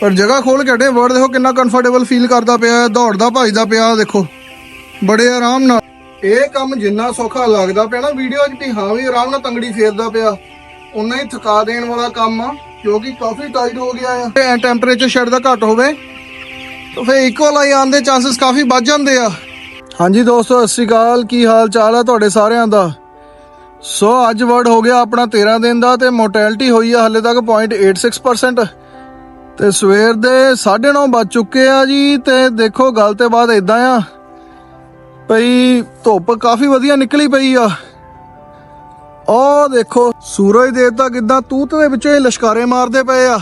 ਪਰ ਜਗ੍ਹਾ ਖੋਲ ਕੇ ਹਟੇ ਵਰਡ ਦੇਖੋ ਕਿੰਨਾ ਕੰਫਰਟੇਬਲ ਫੀਲ ਕਰਦਾ ਪਿਆ, ਦੌੜਦਾ, ਭੱਜਦਾ ਪਿਆ, ਦੇਖੋ। ਬੜੇ ਆਰਾਮ ਨਾਲ। ਇਹ ਕੰਮ ਜਿੰਨਾ ਸੌਖਾ ਲੱਗਦਾ ਪਿਆ ਨਾ ਵੀਡੀਓ 'ਚ ਵੀ ਹਾਂ ਵੀ ਆਰਾਮ ਨਾਲ ਤੰਗੜੀ ਫੇਰਦਾ ਪਿਆ। ਉਨਾ ਹੀ ਥਕਾ ਦੇਣ ਵਾਲਾ ਕੰਮ ਆ, ਕਿਉਂਕਿ ਕਾਫੀ ਟਾਈਟ ਹੋ ਗਿਆ ਆ। ਤੇ ਟੈਂਪਰੇਚਰ ਸ਼ੈਡ ਦਾ ਘੱਟ ਹੋਵੇ, ਤਾਂ ਫਿਰ ਇਕੁਅਲ ਆਈ ਆਉਣ ਦੇ ਚਾਂਸਸ ਕਾਫੀ ਵੱਧ ਜਾਂਦੇ ਆ। ਹਾਂਜੀ ਦੋਸਤੋ, ਸਤਿ ਸ਼੍ਰੀ ਅਕਾਲ। ਕੀ ਹਾਲ ਚਾਲ ਆ ਤੁਹਾਡੇ ਸਾਰਿਆਂ ਦਾ? ਸੋ ਅੱਜ ਵਰਡ ਹੋ ਗਿਆ ਆਪਣਾ 13 ਦਿਨ ਦਾ ਤੇ ਮੋਰਟੈਲਿਟੀ ਹੋਈ ਆ ਹਲੇ ਤੱਕ 0.86% ਤੇ ਸਵੇਰ ਦੇ 9:30 ਵੱਜ ਚੁੱਕੇ ਆ ਜੀ ਤੇ ਦੇਖੋ ਗੱਲ ਤੇ ਬਾਅਦ ਇਦਾਂ ਆ। ਪਈ ਧੁੱਪ ਕਾਫੀ ਵਧੀਆ ਨਿਕਲੀ ਪਈ ਆ। ਉਹ ਦੇਖੋ, ਸੂਰਜ ਦੇਵਤਾ ਕਿਦਾਂ ਤੂਤ ਦੇ ਵਿੱਚੋਂ ਇਹ ਲਸ਼ਕਾਰੇ ਮਾਰਦੇ ਪਏ ਆ।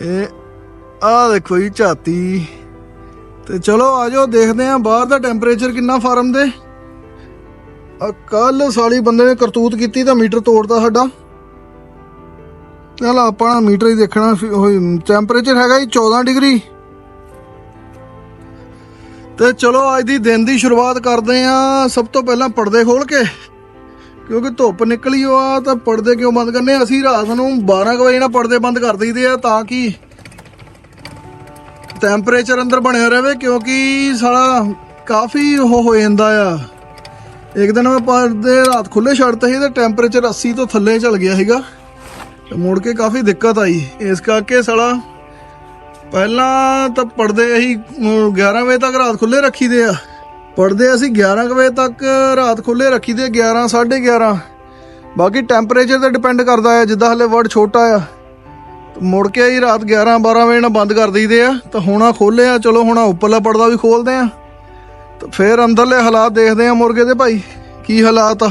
ਇਹ ਆ ਦੇਖੋ ਜੀ ਝਾਤੀ। ਤੇ ਚਲੋ ਆਜੋ ਦੇਖਦੇ ਆਂ ਬਾਹਰ ਦਾ ਟੈਂਪਰੇਚਰ ਕਿੰਨਾ ਫਾਰਮ ਦੇ। ਕੱਲ ਸਾਲੀ ਬੰਦੇ ਨੇ ਕਰਤੂਤ ਕੀਤੀ ਤਾਂ ਮੀਟਰ ਤੋੜਤਾ ਸਾਡਾ। ਚਲ ਆਪਾਂ ਮੀਟਰ ਹੀ ਦੇਖਣਾ ਟੈਂਪਰੇਚਰ ਹੈਗਾ ਜੀ 14 ਡਿਗਰੀ। ਤੇ ਚਲੋ ਅੱਜ ਦੀ ਦਿਨ ਦੀ ਸ਼ੁਰੂਆਤ ਕਰਦੇ ਆਂ ਸਭ ਤੋਂ ਪਹਿਲਾਂ ਪਰਦੇ ਖੋਲ ਕੇ। ਕਿਉਂਕਿ ਧੁੱਪ ਨਿਕਲੀ ਹੋ ਆ, ਤਾਂ ਪਰਦੇ ਕਿਉਂ ਬੰਦ ਕਰਨੇ ਅਸੀਂ ਰਾਤ ਨੂੰ 12 ਕੁ ਵਜੇ ਨਾਲ ਪਰਦੇ ਬੰਦ ਕਰ ਦਈਦੇ ਆ ਤਾਂ ਕਿ ਟੈਂਪਰੇਚਰ ਅੰਦਰ ਬਣਿਆ ਰਹੇ, ਕਿਉਂਕਿ ਸਾਲਾ ਕਾਫੀ ਉਹ ਹੋ ਜਾਂਦਾ ਆ। ਇੱਕ ਦਿਨ ਮੈਂ ਪਰਦੇ ਰਾਤ ਖੁੱਲੇ ਛੱਡਤੇ ਸੀ ਤੇ ਟੈਂਪਰੇਚਰ 80 ਤੋਂ ਥੱਲੇ ਚਲ ਗਿਆ ਸੀਗਾ। ਤੇ ਮੁੜ ਕੇ ਕਾਫੀ ਦਿੱਕਤ ਆਈ। ਇਸ ਕਰਕੇ ਸਾਲਾ ਪਹਿਲਾਂ ਤਾਂ ਪਰਦੇ ਅਸੀਂ ਅਮ, 11 ਵਜੇ ਤੱਕ ਰਾਤ ਖੁੱਲੇ ਰੱਖੀਦੇ ਆ। ਪਰਦੇ ਅਸੀਂ 11 ਕੁ ਵਜੇ ਤੱਕ ਰਾਤ ਖੁੱਲੇ ਰੱਖੀਦੇ 11 11:30 ਬਾਕੀ ਟੈਂਪਰੇਚਰ ਤੇ ਡਿਪੈਂਡ ਕਰਦਾ ਹੈ ਜਿੱਦਾਂ ਹਲੇ ਵਰਡ ਛੋਟਾ ਆ। ਤੇ ਮੁੜ ਕੇ ਹੀ ਰਾਤ 11 12 ਵਜੇ ਨਾਲ ਬੰਦ ਕਰ ਦਈਦੇ ਆ। ਤਾਂ ਹੁਣ ਆ ਖੋਲੇ ਆ ਚਲੋ ਹੁਣ ਉੱਪਰਲਾ ਪਰਦਾ ਵੀ ਖੋਲਦੇ ਆ। ਤਾਂ ਫਿਰ ਅੰਦਰਲੇ ਹਾਲਾਤ ਦੇਖਦੇ ਆ ਮੁਰਗੇ ਦੇ ਭਾਈ ਕੀ ਹਾਲਾਤ ਆ।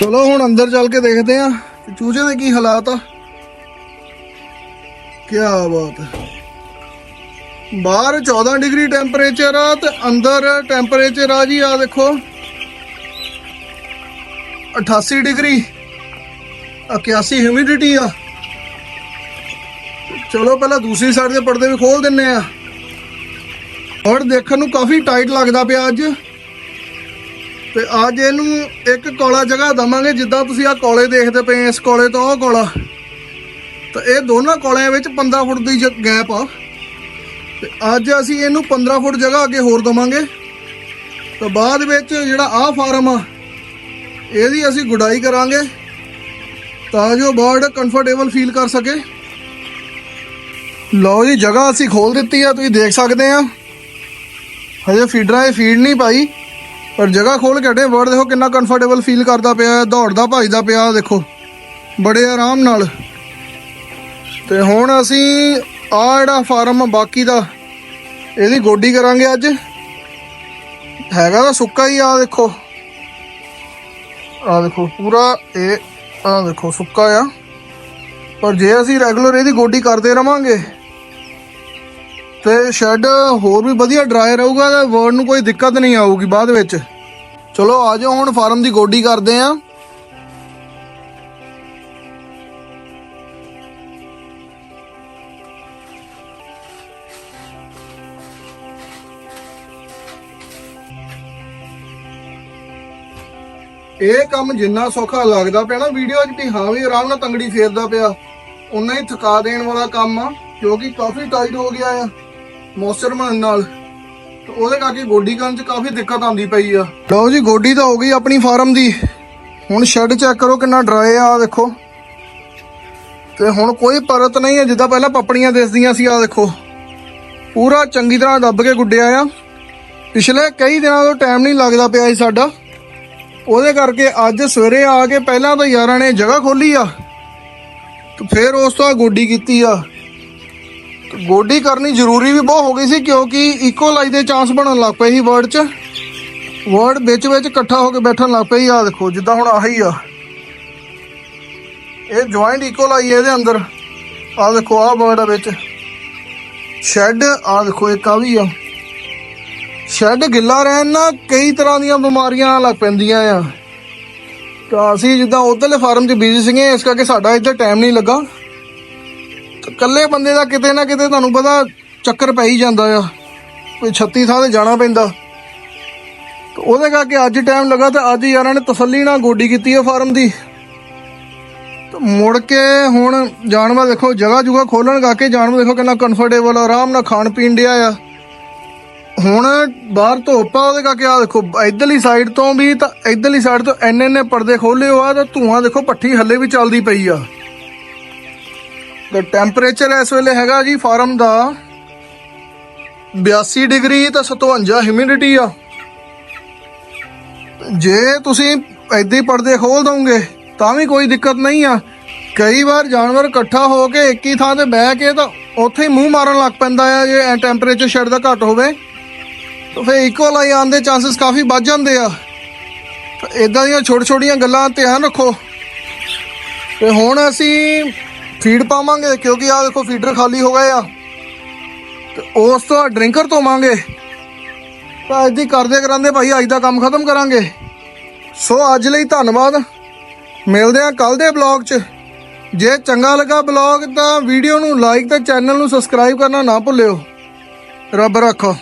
ਚਲੋ ਹੁਣ ਅੰਦਰ ਚੱਲ ਕੇ ਦੇਖਦੇ ਆ ਚੂਚੇ ਦੇ ਕੀ ਹਾਲਾਤ ਆ। ਕੀ ਬਾਤ ਹੈ। ਬਾਹਰ 14 ਡਿਗਰੀ ਟੈਂਪਰੇਚਰ ਆ ਤੇ ਅੰਦਰ ਟੈਂਪਰੇਚਰ ਆ ਜੀ, ਆ ਦੇਖੋ। 88 ਡਿਗਰੀ 81 ਹਿਊਮਿਡਿਟੀ ਆ। ਚਲੋ ਪਹਿਲਾਂ ਦੂਸਰੀ ਸਾਈਡ ਦੇ ਪਰਦੇ ਵੀ ਖੋਲ ਦਿੰਨੇ ਆ। ਔਰ ਦੇਖਣ ਨੂੰ ਕਾਫੀ ਟਾਈਟ ਲੱਗਦਾ ਪਿਆ ਅੱਜ। ਤੇ ਅੱਜ ਇਹਨੂੰ ਇੱਕ ਕੋਲਾ ਜਗ੍ਹਾ ਦਵਾਂਗੇ, ਜਿੱਦਾਂ ਤੁਸੀਂ ਆ ਕੋਲੇ ਦੇਖਦੇ ਪਏ ਇਸ ਕੋਲੇ ਤੋਂ ਉਹ ਕੋਲਾ। ਤਾਂ ਇਹ ਦੋਨਾਂ ਕੋਲਿਆਂ ਵਿੱਚ 15 ਫੁੱਟ ਦੀ ਗੈਪ ਆ। ਤੇ ਅੱਜ ਅਸੀਂ ਇਹਨੂੰ 15 ਫੁੱਟ ਜਗ੍ਹਾ ਅੱਗੇ ਹੋਰ ਦਵਾਂਗੇ। ਤਾਂ ਬਾਅਦ ਵਿੱਚ ਜਿਹੜਾ ਆਹ ਫਾਰਮ ਆ, ਇਹਦੀ ਅਸੀਂ ਗੁਡਾਈ ਕਰਾਂਗੇ, ਤਾਂ ਜੋ ਬਰਡ ਕੰਫਰਟੇਬਲ ਫੀਲ ਕਰ ਸਕੇ। ਲਓ ਜੀ, ਜਗ੍ਹਾ ਅਸੀਂ ਖੋਲ ਦਿੱਤੀ ਆ, ਤੁਸੀਂ ਦੇਖ ਸਕਦੇ ਆ। ਹਜੇ ਫੀਡਰਾਂ ਇਹ ਫੀਡ ਨਹੀਂ ਪਾਈ। ਪਰ ਜਗ੍ਹਾ ਖੋਲ ਕੇ ਹਟੇ ਵਰਡ ਦੇਖੋ ਕਿੰਨਾ ਕੰਫਰਟੇਬਲ ਫੀਲ ਕਰਦਾ ਪਿਆ, ਦੌੜਦਾ, ਭੱਜਦਾ ਪਿਆ, ਦੇਖੋ। ਬੜੇ ਆਰਾਮ ਨਾਲ। ਤੇ ਹੁਣ ਅਸੀਂ ਆ ਜਿਹੜਾ ਫਾਰਮ ਬਾਕੀ ਦਾ, ਇਹਦੀ ਗੋਡੀ ਕਰਾਂਗੇ ਅੱਜ। ਹੈਗਾ ਤਾਂ ਸੁੱਕਾ ਹੀ ਆ, ਦੇਖੋ। ਆ ਦੇਖੋ, ਪੂਰਾ ਇਹ ਆ ਦੇਖੋ, ਸੁੱਕਾ ਆ। ਪਰ ਜੇ ਅਸੀਂ ਰੈਗੂਲਰ ਇਹਦੀ ਗੋਡੀ ਕਰਦੇ ਰਵਾਂਗੇ ਤੇ ਸ਼ੈੱਡ ਹੋਰ ਵੀ ਵਧੀਆ ਡਰਾਈ ਰਹੂਗਾ ਤੇ ਵਰਡ ਨੂੰ ਕੋਈ ਦਿੱਕਤ ਨਹੀਂ ਆਊਗੀ ਬਾਅਦ ਵਿੱਚ। ਚਲੋ, ਆ ਜਾਓ ਹੁਣ ਫਾਰਮ ਦੀ ਗੋਡੀ ਕਰਦੇ ਆਂ। ਇਹ ਕੰਮ ਜਿੰਨਾ ਸੌਖਾ ਲੱਗਦਾ ਪਿਆ ਨਾ, ਵੀਡੀਓ 'ਚ ਵੀ ਹਾਂ ਵੀ ਆਰਾਮ ਨਾਲ ਤੰਗੜੀ ਫੇਰਦਾ ਪਿਆ। ਉਨਾ ਹੀ ਥਕਾ ਦੇਣ ਵਾਲਾ ਕੰਮ ਆ ਕਿਉਂਕਿ ਕਾਫੀ ਟਾਈਟ ਹੋ ਗਿਆ ਆ। ਮੋਇਸਚਰ ਬਣਨ ਨਾਲ। ਤੇ ਉਹਦੇ ਕਰਕੇ ਗੋਡੀ ਕਰਨ 'ਚ ਕਾਫੀ ਦਿੱਕਤ ਆਉਂਦੀ ਪਈ ਆ। ਲਓ ਜੀ, ਗੋਡੀ ਤਾਂ ਹੋ ਗਈ ਆਪਣੀ ਫਾਰਮ ਦੀ। ਹੁਣ ਸ਼ੈੱਡ ਚੈੱਕ ਕਰੋ ਕਿੰਨਾ ਡਰਾਏ ਆ ਦੇਖੋ। ਤੇ ਹੁਣ ਕੋਈ ਪਰਤ ਨਹੀਂ ਹੈ, ਜਿੱਦਾਂ ਪਹਿਲਾਂ ਪੱਪੜੀਆਂ ਦਿਸਦੀਆਂ ਸੀ ਆ ਦੇਖੋ। ਪੂਰਾ ਚੰਗੀ ਤਰ੍ਹਾਂ ਦੱਬ ਕੇ ਗੁੱਡਿਆ ਆ। ਪਿਛਲੇ ਕਈ ਦਿਨਾਂ ਤੋਂ ਟਾਈਮ ਨਹੀਂ ਲੱਗਦਾ ਪਿਆ ਸੀ ਸਾਡਾ। ਉਹਦੇ ਕਰਕੇ ਅੱਜ ਸਵੇਰੇ ਆ ਕੇ ਪਹਿਲਾਂ ਤਾਂ ਯਾਰਾਂ ਨੇ ਜਗ੍ਹਾ ਖੋਲੀ ਆ। ਤੇ ਫਿਰ ਉਸ ਤੋਂ ਬਾਅਦ ਗੋਡੀ ਕੀਤੀ ਆ। ਗੋਡੀ ਕਰਨੀ ਜ਼ਰੂਰੀ ਵੀ ਬਹੁਤ ਹੋ ਗਈ ਸੀ ਕਿਉਂਕਿ ਇਕੋਲਾਈਜ਼ ਦੇ ਚਾਂਸ ਬਣਨ ਲੱਗ ਪਏ ਸੀ ਵਰਡ 'ਚ। ਵਰਡ ਵਿੱਚ ਵਿੱਚ ਇਕੱਠਾ ਹੋ ਕੇ ਬੈਠਣ ਲੱਗ ਪਏ ਆ ਦੇਖੋ, ਜਿੱਦਾਂ ਹੁਣ ਆਹੀ ਆ। ਇਹ ਜੁਆਇੰਟ ਇਕੋਲਾਈ ਇਹਦੇ ਅੰਦਰ। ਆ ਦੇਖੋ ਆ ਵਰਡ ਆ ਵਿੱਚ। ਸ਼ੈੱਡ ਆ ਦੇਖੋ, ਇੱਕ ਆ ਵੀ ਆ। ਸ਼ੈੱਡ ਗਿੱਲਾ ਰਹਿਣ ਨਾਲ ਕਈ ਤਰ੍ਹਾਂ ਦੀਆਂ ਬਿਮਾਰੀਆਂ ਲੱਗ ਪੈਂਦੀਆਂ ਆ। ਤਾਂ ਅਸੀਂ ਜਿੱਦਾਂ ਉਧਰਲੇ ਫਾਰਮ 'ਚ ਬਿਜ਼ੀ ਸੀਗੇ, ਇਸ ਕਰਕੇ ਸਾਡਾ ਇੱਧਰ ਟਾਈਮ ਨਹੀਂ ਲੱਗਾ। ਇਕੱਲੇ ਬੰਦੇ ਦਾ ਕਿਤੇ ਨਾ ਕਿਤੇ ਤੁਹਾਨੂੰ ਪਤਾ ਚੱਕਰ ਪੈ ਹੀ ਜਾਂਦਾ ਆ। ਕੋਈ 36 ਥਾਂ ਤੇ ਜਾਣਾ ਪੈਂਦਾ। ਤੇ ਉਹਦੇ ਕਰਕੇ ਅੱਜ ਟਾਈਮ ਲੱਗਾ ਤੇ ਅੱਜ ਯਾਰਾਂ ਨੇ ਤਸੱਲੀ ਨਾਲ ਗੋਡੀ ਕੀਤੀ ਹੈ ਫਾਰਮ ਦੀ। ਤੇ ਮੁੜ ਕੇ ਹੁਣ ਜਾਨਵਰ ਦੇਖੋ, ਜਗ੍ਹਾ ਜੁਗਾ ਖੋਲਣ ਕਰਕੇ ਜਾਨਵਰ ਦੇਖੋ ਕਿੰਨਾ ਕੰਫਰਟੇਬਲ ਆਰਾਮ ਨਾਲ ਖਾਣ ਪੀਣ ਡਿਆ ਆ। ਹੁਣ ਬਾਹਰ ਧੋਪਾ ਉਹਦੇ ਕਰਕੇ ਆ ਦੇਖੋ, ਇਧਰਲੀ ਸਾਈਡ ਤੋਂ ਵੀ ਤਾਂ ਇਧਰਲੀ ਸਾਈਡ ਤੋਂ ਇੰਨੇ ਇੰਨੇ ਪਰਦੇ ਖੋਲੇ ਹੋਆ ਤਾਂ ਧੂਆਂ ਦੇਖੋ, ਪੱਠੀ ਹੱਲੇ ਵੀ ਚੱਲਦੀ ਪਈ ਆ। ਤੇ ਟੈਂਪਰੇਚਰ ਇਸ ਵੇਲੇ ਹੈਗਾ ਜੀ ਫਾਰਮ ਦਾ 82 ਡਿਗਰੀ ਤਾਂ 57 ਹਿਊਮਿਡਿਟੀ ਆ। ਜੇ ਤੁਸੀਂ ਏਦਾਂ ਹੀ ਪਰਦੇ ਖੋਲ ਦੋਗੇ, ਤਾਂ ਵੀ ਕੋਈ ਦਿੱਕਤ ਨਹੀਂ ਆ। ਕਈ ਵਾਰ ਜਾਨਵਰ ਇਕੱਠਾ ਹੋ ਕੇ ਇੱਕ ਹੀ ਥਾਂ ਤੇ ਬਹਿ ਕੇ ਤਾਂ ਉੱਥੇ ਹੀ ਮੂੰਹ ਮਾਰਨ ਲੱਗ ਪੈਂਦਾ ਆ, ਜੇ ਟੈਂਪਰੇਚਰ ਸ਼ੈਡ ਦਾ ਘੱਟ ਹੋਵੇ। ਤਾਂ ਫਿਰ ਇਕੁਅਲ ਆਈ ਆਉਣ ਦੇ ਚਾਂਸਸ ਕਾਫੀ ਵੱਧ ਜਾਂਦੇ ਆ। ਤਾਂ ਇਦਾਂ ਦੀਆਂ ਛੋਟੀ ਛੋਟੀਆਂ ਗੱਲਾਂ ਧਿਆਨ ਰੱਖੋ। ਤੇ ਹੁਣ ਅਸੀਂ ਫੀਡ ਪਾਵਾਂਗੇ ਕਿਉਂਕਿ ਆ ਦੇਖੋ ਫੀਡਰ ਖਾਲੀ ਹੋ ਗਏ ਆ। ਤੇ ਉਸ ਤੋਂ ਡਰਿੰਕਰ ਧੋਵਾਂਗੇ। ਤਾਂ ਅੱਜ ਦੀ ਕਰਦੇ ਕਰਾਂਦੇ ਭਾਈ, ਅੱਜ ਦਾ ਕੰਮ ਖਤਮ ਕਰਾਂਗੇ। ਸੋ ਅੱਜ ਲਈ ਧੰਨਵਾਦ। ਮਿਲਦੇ ਆ ਕੱਲ ਦੇ ਬਲੌਗ 'ਚ। ਜੇ ਚੰਗਾ ਲੱਗਾ ਬਲੌਗ ਤਾਂ ਵੀਡੀਓ ਨੂੰ ਲਾਈਕ ਤੇ ਚੈਨਲ ਨੂੰ ਸਬਸਕ੍ਰਾਈਬ ਕਰਨਾ ਨਾ ਭੁੱਲਿਓ। ਰੱਬ ਰੱਖੋ।